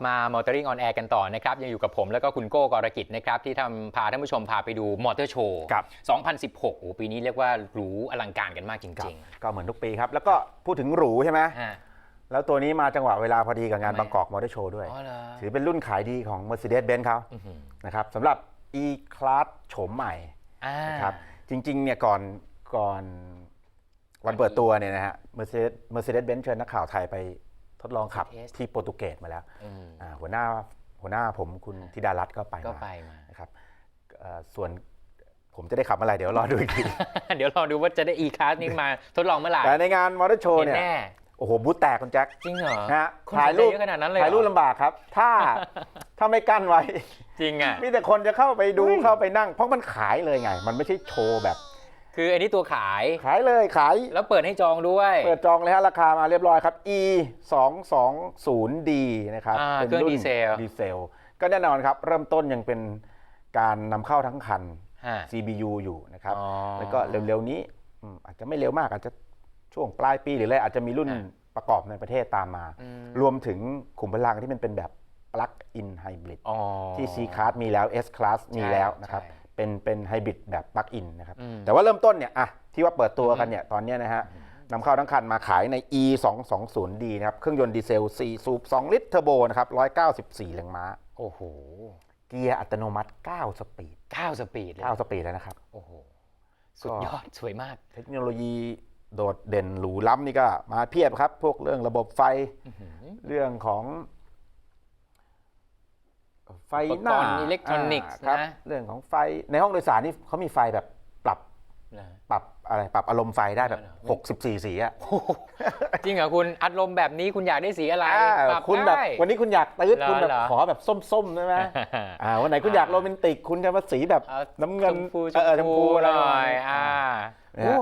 กลับมามอเตอร์ริงออนแอร์กันต่อนะครับ ยังอยู่กับผมแล้วก็คุณโก้กรกิจนะครับ ที่ทำพาท่านผู้ชมพาไปดูมอเตอร์โชว์ครับ2016โอ้ปีนี้เรียกว่าหรูอลังการกันมากจริงก็เหมือนทุกปีครับ แล้วก็พูดถึงหรูใช่ไหมๆฮะแล้วตัวนี้มาจังหวะเวลาพอดีกับงานทำไม บางกอกมอเตอร์โชว์ด้วย อ๋อเหรอถือเป็นรุ่นขายดีของ Mercedes-Benz เขาอื้อหือนะครับสำหรับ E-Class โฉมใหม่อ่า นะครับจริงๆเนี่ยก่อนก่อนวันเปิดตัวเนี่ยนะฮะ Mercedes Mercedes-Benz เชิญนักข่าวไทยไป ทดลองขับที่โปรตุเกสมาแล้วอืมอ่าหัวหน้าหัวหน้าผมคุณธิดารัตน์ก็ไปก็มาไปมานะครับเอ่อส่วนผมจะได้ขับอะไรเดี๋ยวรอดูอีกทีเดี๋ยวลองดูว่าจะได้ E-Class นี้มาทดลองเมื่อไหร่แต่ในงานมอเตอร์โชว์เห็นเนี่ยแน่โอ้โหบูธแตกคุณแจ็คจริงเหรอนะฮะคนถ่ายสนใจรูปเยอะขนาดนั้นเลยเหรอถ่ายรูปลำบากครับ ถ้าถ้าไม่กั้นไว้ จริงอะมีแต่คนจะเข้าไปดูเข้าไปนั่ง เพราะมันขายเลยไง มันไม่ใช่โชว์แบบ คืออันนี้ตัวขาย ขายเลยขาย แล้วเปิดให้จองด้วย เปิดจองเลยฮะราคามาเรียบร้อยครับ e 2 2 0 d นะครับอ่าเป็นเครื่องดีเซล ดีเซล ก็แน่นอนครับ เริ่มต้นยังเป็นการนำเข้าทั้งคัน ฮะ CBU อยู่นะครับ อ๋อแล้วก็เร็วๆนี้อืมอาจจะไม่เร็วมากอาจจะช่วงปลายปีหรืออะไรอาจจะมีรุ่นอ่าประกอบในประเทศตามมา อืม รวมถึงขุมพลังที่มันเป็นแบบ plug-in hybrid อ๋อที่ C class มีแล้ว S class มีแล้วนะครับ ใช่ เป็นเป็นไฮบริดแบบ plug-in นะครับอืมแต่ว่าเริ่มต้นเนี่ยอะที่ว่าเปิดตัวกันเนี่ยตอนเนี้ยนะฮะนำเข้าทั้งคันมาขายใน e 2 2 0 d นะครับ เครื่องยนต์ดีเซล 4 สูบ 2 ลิตรเทอร์โบนะครับ 194 แรงม้า โอ้โห เกียร์อัตโนมัติ 9 สปีด 9 สปีดเลย9สปีดแล้วนะครับ โอ้โห สุดยอดสวยมาก เทคโนโลยีโดดเด่นหรูล้ำนี่ก็มาเพียบครับ พวกเรื่องระบบไฟ เรื่องของ ไฟหน้าอุปกรณ์อิเล็กทรอนิกส์าครับนะ เรื่องของไฟในห้องโดยสารนี่เขามีไฟแบบปรับนะ ปรับอะไรปรับอารมณ์ไฟได้แบบเหรอ64 สีอะจริงเหรอคุณอารมณ์แบบนี้คุณอยากได้สีอะไรอ่าปรับคุณแบบได้ วันนี้คุณอยากตื้ดเหรอคุณแบบเหรอ ขอแบบส้มๆใช่ไหมอ่าวันไหนคุณอยากโรแมนติกคุณจะมาสีแบบเอาน้ำเงินชมพูเออชมพูหอะไรน่ประอมาณยนี้อ่านะฮะ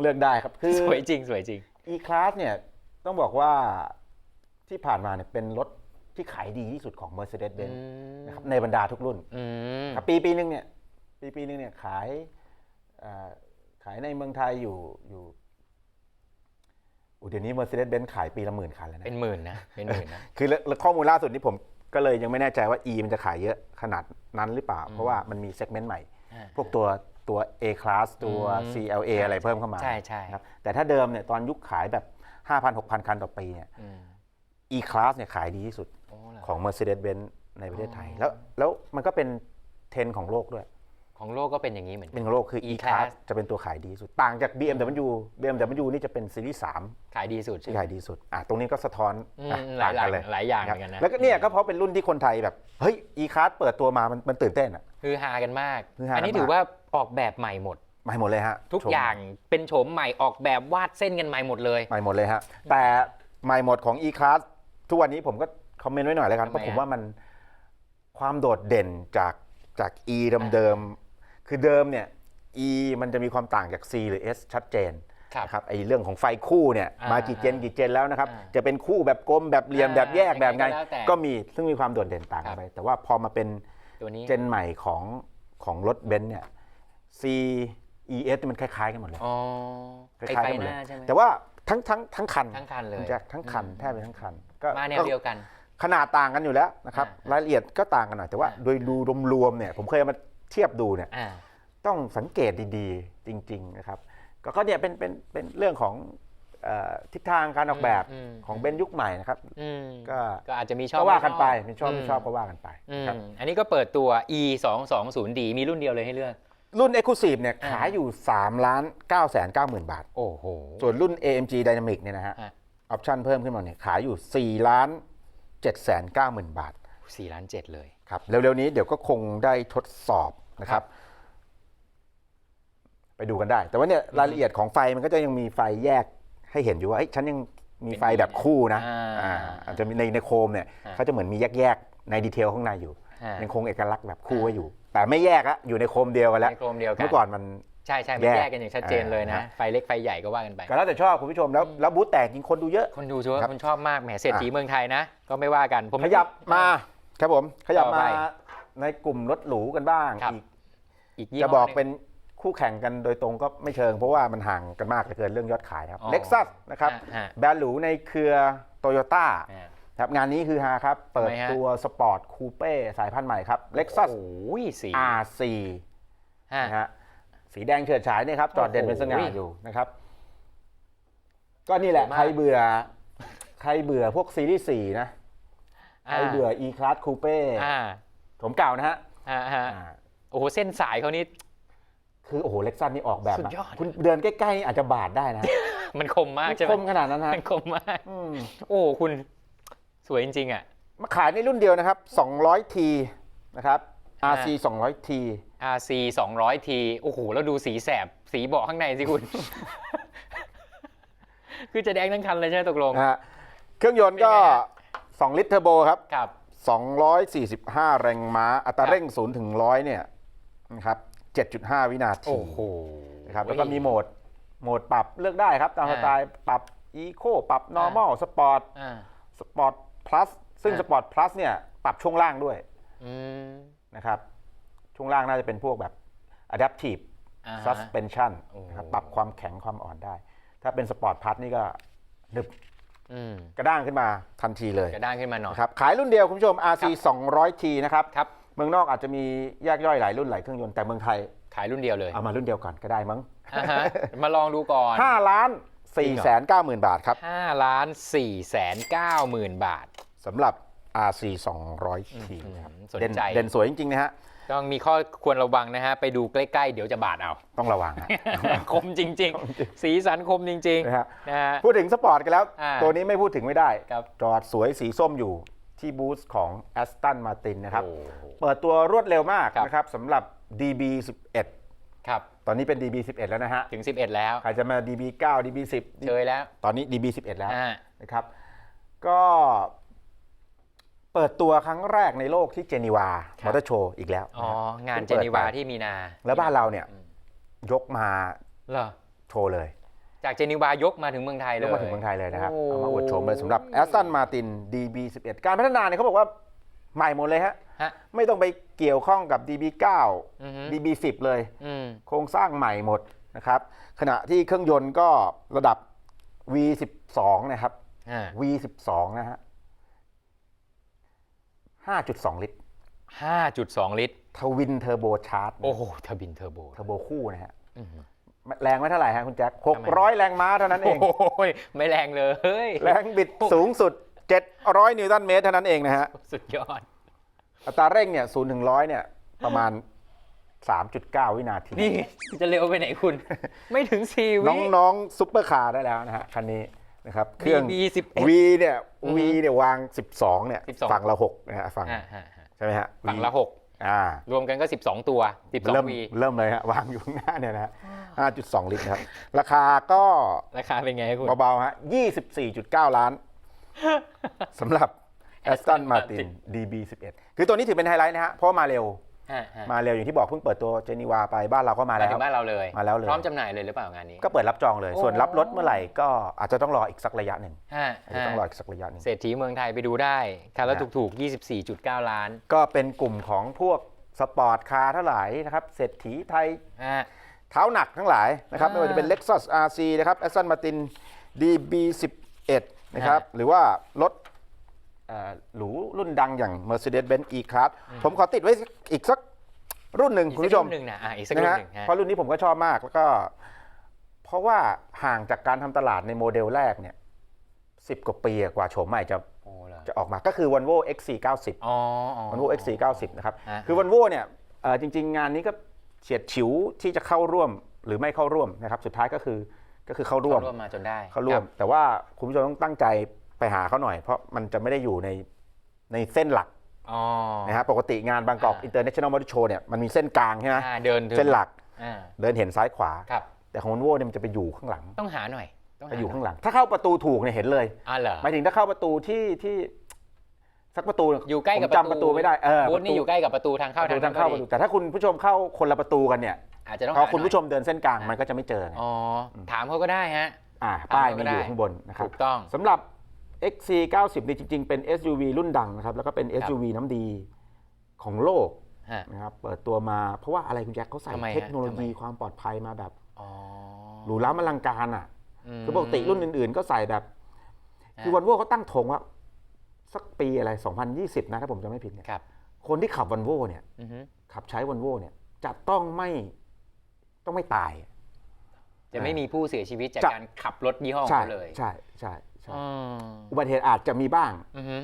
เลือกได้ครับคือ สวยจริงสวยจริง E-Class เนี่ยต้องบอกว่าที่ผ่านมาเนี่ยเป็นรถ ที่ขายดีที่สุดของ Mercedes-Benz นะครับในบรรดาทุกรุ่นอืมครับปีปีหนึงเนี่ยปีปีหนึงเนี่ยขายเอ่อขายในเมืองไทยอยู่อยู่อุ๊ยเดี๋ยวนี้ Mercedes-Benz ขายปีละหมื่นคันแล้วนะเป็นหมื่นนะเป็นหมื่นนะคือแล้วแล้วข้อมูลล่าสุดนี้ผมก็เลยยังไม่แน่ใจว่า E มันจะขายเยอะขนาดนั้นหรือเปล่า เพราะว่ามันมีเซกเมนต์ใหม่อ่าพวกตัวตัว A class ตัวอืม CLA อะไรเพิ่มเข้ามาใช่ใช่นะครับแต่ถ้าเดิมเนี่ยตอนยุคขายแบบ 5,000 6,000 คันต่อปีเนี่ยอืม E class เนี่ยขายดีที่สุดโอ้เหรอ ของ Mercedes-Benz ในประเทศไทยอ๋อแล้วแล้วมันก็เป็นเทรนด์ของโลกด้วย ของโลกก็เป็นอย่างนี้เหมือนเป็กันน ของโลกคือ E E-Class class จะเป็นตัวขายดีที่สุด ต่างจาก BMW BMW นี่จะเป็นซีรีส์3ขายดีสุดใช่ที่ไหม ขายดีสุดอะตรงนี้ก็สะท้อนอืมอะหลายต่างกันเลยหลายอย่างเหมือนกันนะ แล้วก็เนี่ยก็เพราะเป็นรุ่นที่คนไทยแบบ เฮ้ย E class เปิดตัวมามันมันตื่นเต้นอะคือฮากันมาก ฮือฮากันมาก อันนี้ถือว่าออกแบบใหม่หมด ใหม่หมดเลยฮะทุกชมอย่างเป็นโฉมใหม่ออกแบบวาดเส้นกันใหม่หมดเลย ใหม่หมดเลยฮะแต่ใหม่หมดของ E class ทุกวันนี้ผมก็ คอมเมนต์ไว้หน่อยแล้วกันทำไมเพราะผมฮะว่ามันความโดดเด่นจากจาก E เดิมๆคือเดิมเนี่ย E มันจะมีความต่างจาก C หรือ S ชัดเจนครับนะครับไอ้เรื่องของไฟคู่เนี่ยอ่ามากี่เจนกี่เจนแล้วนะครับอ่าจะเป็นคู่แบบกลมแบบเหลี่ยมอ่าแบบแยกแบบไงยังไงก็แล้วแต่ก็มีซึ่งมีความโดดเด่นต่างครักันบไป แต่ว่าพอมาเป็นตัวนี้เจนใหม่ของของรถเบนซ์เนี่ย C E S มันคล้ายๆกันหมดเลยอ๋อคล้ไอายไฟๆกันหมดหเลยน้าใช่ไหมแต่ว่าทั้งทั้งทั้งคันทั้งคันเลยคุณแจ็คทั้งคันอืมแทบเป็นทั้งคันก็มาแนวเดียวกัน ขนาดต่างกันอยู่แล้วนะครับอ่ารายละเอียดก็ต่างกันหน่อยแต่ว่าอ่าโดยดูรวมๆเนี่ยผมเคยเอามาเทียบดูเนี่ยอ่า ต้องสังเกตดีๆ จริง ๆ นะครับ ก็ก็เนี่ยเป็นเป็นเป็นเรื่องของเอ่อทิศทางการออกแบบอืม ของเบนซ์ยุคใหม่นะครับ อืมก็ก็อาจจะมีชอบก็ว่ากันไปม่ไม่ชอบไม่ชอบก็ว่ากันไปอืมครับอันนี้ก็เปิดตัว e 2 2 0 d มีรุ่นเดียวเลยให้เลือก รุ่น Exclusive เนี่ยอ่า ขายอยู่3ล้าน9แสน9หมื่นบาท โอ้โห ส่วนรุ่น AMG Dynamic เนี่ยนะฮะฮะออปชั่นเพิ่มขึ้นมาเนี่ยขายอยู่4ล้าน 7แสน9หมื่นบาทสี่ล้านเจ็ดเลย ครับเร็วๆนี้เดี๋ยวก็คงได้ทดสอบนะครับ ไปดูกันได้ แต่ว่าเนี่ยรายละเอียดของไฟมันก็จะยังมีไฟแยกให้เห็นอยู่ว่าเอ้ยฉันยังมีไฟแบบคู่นะอ่าอ่าอาจจะมีในในโคมเนี่ยอ่า เขาจะเหมือนมีแยกๆในดีเทลข้างในอยู่อ่ายังคงเอกลักษณ์แบบคู่ไว้อยู่ แต่ไม่แยกอะอยู่ในโคมเดียวกันแล้ว ในโครมเดียวกัน เมื่อก่อนมัน ใช่ใช่มันแยกแยกกันอย่างชัดเจนเลยนะอ่าไฟเล็กไฟใหญ่ก็ว่ากันไปก็แล้วแต่ชอบคุณผู้ชมแล้วแล้วบูธแตกจริงคนดูเยอะ คนดูชัวร์ครับคนชอบมากแหมเศรษฐีอะเมืองไทยนะ ก็ไม่ว่ากันผมขยับมาครับผมขยับต่อไปมาในกลุ่มรถหรูกันบ้างครับอีกอีกยี่จะห้บอกหงเป็นคู่แข่งกันโดยตรงก็ไม่เชิง เพราะว่ามันห่างกันมากเหลือเกินเรื่องยอดขายนะครับอ๋อเล็กซัสนะครับฮะแบรนด์หรูในเครือโตโยต้าฮะครับงานนี้คือฮาครับ เปิดทำไมฮะตัวสปอร์ตคูเป้สายพันธุ์ใหม่ครับ Lexus โอ้ยสี R4 ฮะนะฮะ สีแดงเฉิดฉายเนี่ยครับจอดเด่นเป็นสง่าโอ้โหอยู่นะครับ ก็นี่แหละสวยมากใครเบื่อ ใครเบื่อพวกซีรีส์4นะ ใครเบื่อ E Class Coupe อ่าผมเก่านะฮะฮะฮะอ่าโอ้โห เส้นสายเขานี่คือโอ้โหเล็กซัสนี่ออกแบบสุดนะยอดคุณเดินใกล้ๆนี่อาจจะบาดได้นะ มันคมมากไม่ใช่ไหคมมขนาดนั้นฮะมันคมมากอืมโอ้โหคุณสวยจริงๆอะมาขายในรุ่นเดียวนะครับ 200T นะครับ RC 200T RC 200 T โอ้โห แล้วดูสีแสบ สีเบาะข้างในสิคุณ คือจะแดงทั้งคันเลยใช่ไหมตกลง นะฮะเครื่องยนต์ก็ เป็นไงฮะ 2 ลิตรเทอร์โบครับ ครับ 245 แรงม้า อัตราเร่ง 0 ถึง 100 เนี่ยนะครับ 7.5 วินาทีโอ้โห นะครับ แล้วก็มีโหมด โหมดปรับเลือกได้ครับ ตามสอ่า ไตล์ปรับ Eco ปรับ Normal Sport อ่า Sport Plus ซึ่งอ่า Sport Plus เนี่ย ปรับช่วงล่างด้วย อืม นะครับ ช่วงล่างน่าจะเป็นพวกแบบ Adaptive อ่าฮะ Suspension โอ้โหนะครับปรับความแข็งความอ่อนได้ ถ้าเป็น Sport Plus นี่ก็ดึบอืมกระด้างขึ้นมาทันทีเลยกระด้างขึ้นมาหน่อย นะครับขายรุ่นเดียวคุณผู้ชม RC 200T นะครับ ครับ เมืองนอกอาจจะมีแยกย่อยหลายรุ่นหลายเครื่องยนต์แต่เมืองไทย ขายรุ่นเดียวเลยเอามารุ่นเดียวก่อนก็ได้มั้งอ่าฮะมาลองดูก่อน 5ล้านจริง4เหรอแสน9หมื่นบาทครับ5ล้าน4แสน9หมื่นบาท สำหรับ RC 200T นะครับสนเด่นใจ เด่นสวยจริงๆนะฮะ ต้องมีข้อควรระวังนะฮะ ไปดูใกล้ ๆ เดี๋ยวจะบาดเอา ต้องระวังฮะ คมจริง ๆ สีสันคมจริงนะฮะ ๆนะฮะ พูดถึงสปอร์ตกันแล้ว อ่าตัวนี้ไม่พูดถึงไม่ได้ ครับ จอดสวยสีส้มอยู่ที่บูธของ Aston Martin นะครับ โอ้โห เปิดตัวรวดเร็วมากครับ นะครับสำหรับ DB11 ครับ ตอนนี้เป็น DB11 แล้วนะฮะถึง 11 แล้วใครจะมา DB9 DB10 เชยแล้วตอนนี้ DB11 แล้ว อ่านะครับ ก็ เปิดตัวครั้งแรกในโลกที่เจนีวาครัมบ อเตอร์โชว์อีกแล้วอ๋อนะฮะงานพิ่เจปิดนีวาไปที่มีนาแล้วบ้านเราเนี่ยยกมาเหรอโชว์เลยจากเจนีวายกมาถึงเมืองไทยเลยย กมาถึงเมืองไทยเลยนะครับ โอ้ เอามาอวดโฉมเลยสำหรับ Aston Martin DB11 การพัฒนาเนี่ยเขาบอกว่าใหม่หมดเลยฮะ ฮะไม่ต้องไปเกี่ยวข้องกับ DB9 อือฮึ DB10 เลย อืม โครงสร้างใหม่หมดนะครับ ขณะที่เครื่องยนต์ก็ระดับ V12 นะครับ อ่า V12 นะฮะ 5.2 ลิตร 5.2 ลิตร ทวินเทอร์โบชาร์จโอ้โหทบินเทอร์โบ เทอร์โบคู่นะฮะอื้อหือแรงไม่เท่าไหร่ฮะคุณแจ็คทำไม600 แรงม้าเท่านั้นเอง โอ้ยไม่แรงเลย แรงบิดสูงสุด 700 นิวตันเมตรเท่านั้นเองนะฮะ สุดยอด อัตราเร่งเนี่ย0ถึง100 เนี่ย ประมาณ 3.9 วินาที นี่จะเร็วไปไหนคุณ ไม่ถึง 4 วิน้องๆซุปเปอร์คาร์ได้แล้วนะฮะคันนี้ นะครับเครื่อง BB11 V เนี่ย V เนี่ยวาง 12เนี่ย12 ฝั่งละ6นะฮะฝั่งอ่าฮะฮะใช่ไหมฮะ ฝั่งละ V อ่า6รวมกันก็ 12 ตัว เริ่ม12วีเริ่มเลยฮะวางอยู่ข้างหน้าเนี่ยนะฮะ5.2 ลิตรนะครับ ราคาก็ราคาเป็นไงคุณ เบาๆฮะ24.9 ล้านสำหรับ Aston Martin DB11 คือตัวนี้ถือเป็นไฮไลท์นะฮะเพราะว่ามาเร็วฮะฮะ มาเร็วอย่างที่บอกเพิ่งเปิดตัวเจนีวาไปบ้านเราก็มามาแล้ถึวงบ้านเราเลยมาแล้วเลยพร้อมจำหน่ายเลยหรือเปล่างานนี้ ก็เปิดรับจองเลย โอ้ ส่วนรับรถเมื่อไหร่ก็อาจจะต้องรออีกสักระยะหนึ่งฮะอาจจะฮะต้องรออีกสักระยะหนึ่งเศรษฐีเมืองไทยไปดูได้คันละฮะถูกๆ 24.9 ล้านก็เป็นกลุ่มของพวกสปอร์ตคาร์ทั้งหลายนะครับเศรษฐีไทยฮะ เท้าหนักทั้งหลายนะครับอ่าไม่ว่าจะเป็น Lexus RC นะครับ Aston Martin DB11 นะครับหรือว่ารถเอ่อ หรูรุ่นดังอย่าง Mercedes-Benz E-Class ผมขอติดไว้อีกสักรุ่นหนึ่งอีกคุณสักผู้ชรุ่มนหนึ่งนะอะอีกสักนะรุ่นฮะหนึ่งฮะเพราะรุ่นนี้ผมก็ชอบมากแล้วก็ เพราะว่าห่างจากการทำตลาดในโมเดลแรกเนี่ยสิบกว่าปีอะกว่าโฉมใหม่จะโอ้เหรอจะออกมาก็คือ Volvo XC90 อ๋ออ๋อ Volvo XC90 นะครับฮะคือ Volvo เนี่ยเอ่อจริง ๆ งานนี้ก็เฉียดฉิวที่จะเข้าร่วมหรือไม่เข้าร่วมนะครับ สุดท้ายก็คือก็คือเข้าร่วมเข้าร่วมมาจนได้เข้าร่วม แต่ว่าคุณผู้ชมต้องตั้งใจ ไปหาเขาหน่อย เพราะมันจะไม่ได้อยู่ในในเส้นหลักอ๋อ นะฮะปกติงานบางกอกอ่า อินเตอร์เนชั่นแนลมอเตอร์โชว์เนี่ยมันมีเส้นกลางใช่ไหมอ่าเดินถึงเส้นหลักอ่าเดินเห็นซ้ายขวา ครับ แต่ของ Volvo เนี่ยมันจะไปอยู่ข้างหลังต้องหาหน่อย ต้องจะหาอยู่ข้างหลัง ถ้าเข้าประตูถูกเนี่ยเห็นเลยอ่าเหรอ หมายถึงถ้าเข้าประตูที่ที่สักประตูเนี่อยู่ใกล้กับผมจำประตูไม่ได้เออบูธนี่อยู่ใกล้กับประตูทางเข้าประตูทางเข้าพปอระดีตูแต่ถ้าคุณผู้ชมเข้าคนละประตูกันเนี่ยอาจจะต้องพอหาคุณผู้ชหน่มเดินเส้นกลางมันก็จะไม่เจอไงอยอ๋อ ถามเขาก็ได้ฮะอ่าป้ายอ่าก็มีได้อยู่ข้างบนนะครับ ถูกต้อง สำหรับ XC90 นี่จริง ๆ เป็น SUV รุ่นดังนะครับ แล้วก็เป็น SUV น้ำดีของโลกฮะ นะครับ เปิดตัวมา เพราะว่าอะไรคุณแจ็คเขาใส่ทำไมฮะเทคโนโลยีทำไม ความปลอดภัยมาแบบอ๋อหรูล้ำอลังการอะ ม คือปกติรุ่นอื่นๆ ก็ใส่แบบคือฮะวันโวเขาตั้งธงว่า สักปีอะไร 2020 นะถ้าผมจำไม่ผิดเนี่ย ครับคนที่ขับวันโวเนี่ย อือฮึขับใช้วันโวเนี่ย จะต้องไม่ต้องไม่ตาย จะไม่มีผู้เสียชีวิตจากจะ การขับรถยี่ห้อของใช่เขาเลย ใช่ใช่ใช่ อืมอุบัติเหตุอาจจะมีบ้าง อือฮึ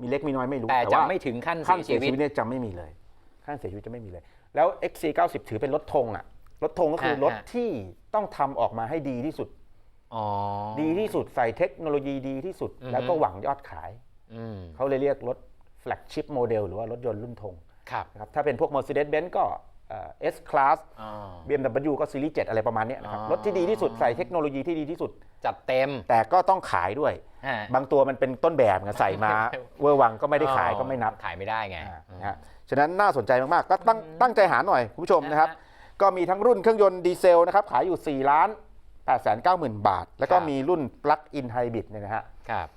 มีเล็กมีน้อยไม่รู้แต่จะว่าไม่ถึงขั้นขั้นเสีเสียยชีชีวิวิตต เนี่ยจะไม่มีเลยขั้นเสียชีวิตจะไม่มีเลย แล้ว XC90 ถือเป็นรถธงอะรถธงก็คือฮะ รถฮะที่ต้องทำออกมาให้ดีที่สุด อ๋อ ดีที่สุดใส่เทคโนโลยีดีที่สุด อือฮึ แล้วก็หวังยอดขาย อืมเขาเลยเรียกรถแฟลกชิพโมเดลหรือว่ารถยนต์รุ่นธงครับ นะครับถ้าเป็นพวก Mercedes-Benz ก็ เอ่อ S Class อ๋อ BMW ก็ซีรีส์7อะไรประมาณเนี้ยนะครับอ๋อรถที่ดีที่สุดใส่เทคโนโลยีที่ดีที่สุด จัดเต็ม แต่ก็ต้องขายด้วยฮะบางตัวมันเป็นต้นแบบไงใส่มาเวอร์วังก็ไม่ได้ขายก็ไม่นับขายไม่ได้ไงอ่านะฮะฉะนั้นน่าสนใจมากๆ ก็ตั้งตั้งใจหาหน่อยคุณผู้ชมนะครับนะฮะก็มีทั้งรุ่นเครื่องยนต์ดีเซลนะครับขายอยู่ 4 ล้าน8 9 0 0 0 0 บาท แล้วก็ครับมีรุ่น Plug-in Hybrid เนี่ยนะฮะครับ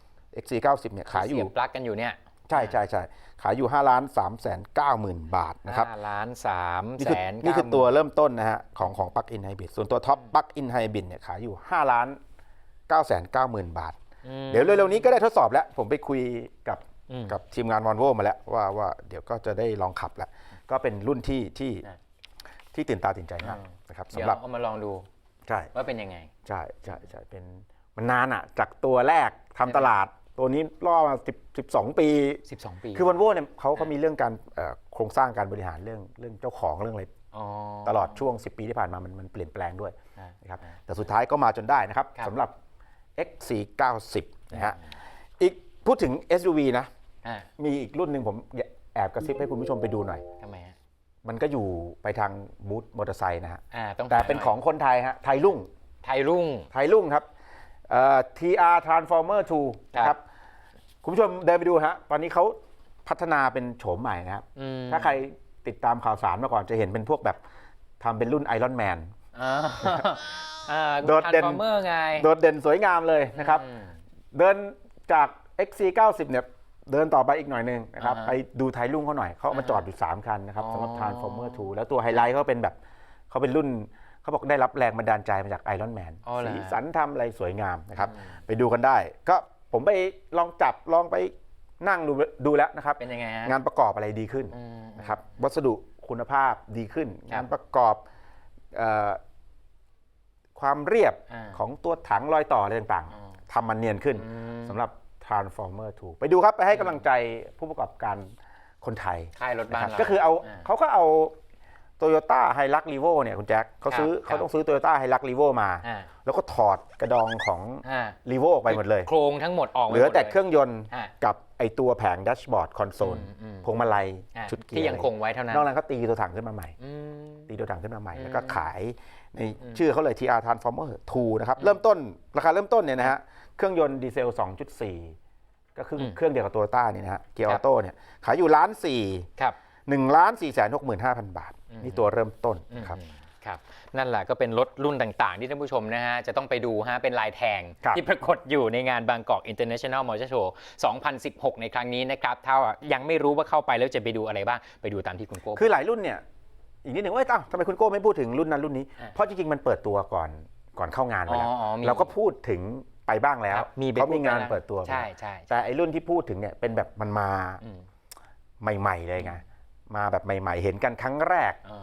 XC90 เนี่ยขายอยู่เสียบปลั๊กกันอยู่เนี่ย ใช่ใช่ใช่ขายอยู่5ล้าน3แสน9หมื่นบาทนะครับห้าล้านสามนี่แสคือนนี่คือตัวเริ่มต้นนะฮะของของ Plug-in Hybrid ส่วนตัวท็อป Plug-in Hybrid เนี่ยขายอยู่5ล้าน9แสน9หมื่นบาท เดี๋ยวเร็วๆนี้ก็ได้ทดสอบแล้ว ผมไปคุยกับอืมกับทีมงานวอลโวมาแล้วว่าว่าเดี๋ยวก็จะได้ลองขับแล้ว ก็เป็นรุ่นที่ที่นะที่ตื่นตาตื่นใจมากอืมนะครับเดี๋ยวสำหรับเอามาลองดูใช่ว่าเป็นยังไง ใช่ใช่ใช่เป็นมันนานอะ จากตัวแรกทำตลาด ตัวนี้ล่อมา10 12 ปี 12 ปีคือวอลโวเนี่ยเขาเขามีเรื่องการเอ่อโครงสร้างการบริหารเรื่องเรื่องเจ้าของเรื่องอะไรอ๋อตลอดช่วง 10 ปีที่ผ่านมามันมันเปลี่ยนแปลงด้วยอ่านะครับแต่สุดท้ายก็มาจนได้นะครับครับสำหรับ XC90 นะฮะอีกพูดถึง SUV นะอ่ามีอีกรุ่นหนึ่งผมแอบกระซิบให้คุณผู้ชมไปดูหน่อยทำไมฮะมันก็อยู่ไปทางบูธมอเตอร์ไซค์นะฮะอ่าต้องแต่เป็นของคนไทยฮะไทยรุ่งไทยรุ่งไทยรุ่งครับ เอ่อ TR Transformer 2นะครับ คุณผู้ชมเดินไปดูฮะ ตอนนี้เขาพัฒนาเป็นโฉมใหม่นะครับ อืมถ้าใครติดตามข่าวสารมาก่อนจะเห็นเป็นพวกแบบทำเป็นรุ่นไอรอนแมน อ่าอ่าโดดเด่น ทรานส์ฟอร์เมอร์ไงโดดเด่นสวยงามเลยนะครับ อืม เดินจาก XC90 เนี่ยเดินต่อไปอีกหน่อยหนึงนะครับอ่าฮะไปดูไทยรุ่งเขาหน่อยเขาเอามาอ่าจอดอยู่ 3 คันนะครับอ๋อ สำหรับ Transformer 2 แล้วตัวไฮไลท์เขาเป็นแบบเขาเป็นรุ่น เขาบอกได้รับแรงบันดาลใจมาจากไอรอนแมนอ๋อเหรอ สีสันทำอะไรสวยงามนะครับ ไปดูกันได้ ก็ผมไปลองจับลองไปนั่งดูดูแล้วนะครับ เป็นยังไงฮะงานประกอบอะไรดีขึ้นอืม นะครับ วัสดุคุณภาพดีขึ้น ครับงานประกอบเอ่อความเรียบอ่า ของตัวถังรอยต่ออะไรต่างอืมๆทำมันเนียนขึ้น อืมสำหรับ Transformer 2 ไปดูครับ ไปให้กำลังใจผู้ประกอบการคนไทยค่ายรถนะบ้าคนรับเราก็คือเอาาเขาก็เอา โตโยต้าไฮรักรีโวเนี่ยคุณแจ็คเขาซื้อครับเขาต้องซื้อโตโยต้าไฮรักรีโวมา อ่า แล้วก็ถอดกระดองของอ่ารีโวออกไปหมดเลย โครงทั้งหมดออกเหลือแต่มดเครื่องยนต์อ่า กับไอตัวแผงแดชบอร์ดคอนโซลอืมอืม พวงมาลัยอ่าชุดเกียร์ที่ยังคงไว้เท่านั้นนอกนั้นเขาตีตัวถังขึ้นมาใหม่ อืม ตีตัวถังขึ้นมาใหม่อืมแล้วก็ขายในชื่อเขาเลย TR Transformer 2 นะครับ เริ่มต้นราคาเริ่มต้นเนี่ยนะฮะเครื่องยนต์ดีเซล 2.4 ก็คืออมเครื่องเดียวกับโตโยต้านี่นะฮะเกียร์คอรัอบโต้เนี่ยขายอยู่ล้านสี่ครับหนึ่งล้านสี่แสนหกหมื่นห้าพันบาท นี่ตัวเริ่มต้นนะครับอืมครับนั่นแหละก็เป็นรถรุ่นต่างๆ ที่ท่านผู้ชมนะฮะจะต้องไปดูฮะเป็นลายแทงครับที่ปรากฏอยู่ในงานบางกอก International Motor Show 2016 ในครั้งนี้นะครับถ้ายังไม่รู้ว่าเข้าไปแล้วจะไปดูอะไรบ้าง ไปดูตามที่คุณโก้คือหลายรุ่นเนี่ยอีกนิดหนึ่งว่าเอ้าทำไมคุณโก้ไม่พูดถึงรุ่นนั้นรุ่นนี้อ่าเพราะจริงๆ มันเปิดตัวก่อนก่อนเข้างานไปแล้วอ๋ออ๋อมีเราก็พูดถึงไปบ้างแล้วครับมีไปเขามีงานพูดไปแล้วเปิดตัวไปใช่แล้วใช่แต่ไอ้รุ่นที่พูดถึงเนี่ยเป็นแบบมันมาอืมใหม่ๆเลยไง มาแบบใหม่ ๆ เห็นกันครั้งแรกอ๋อ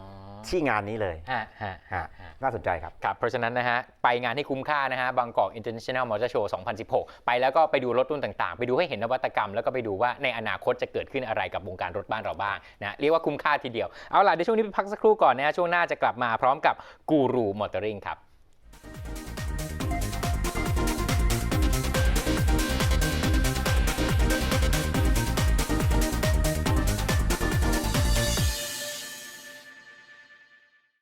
ที่งานนี้เลยฮะฮะฮะฮะน่าสนใจครับ ครับเพราะฉะนั้นนะฮะไปงานที่คุ้มค่านะฮะบางกอก International Motor Show 2016 ไปแล้วก็ไปดูรถรุ่นต่างๆ ไปดูให้เห็นนวัตกรรม แล้วก็ไปดูว่าในอนาคตจะเกิดขึ้นอะไรกับวงการรถบ้านเราบ้างนะเรียกว่าคุ้มค่าทีเดียว เอาล่ะเดี๋ยวช่วงนี้ไปพักสักครู่ก่อนนะฮะช่วงหน้าจะกลับมาพร้อมกับกูรูมอเตอร์ริงครับ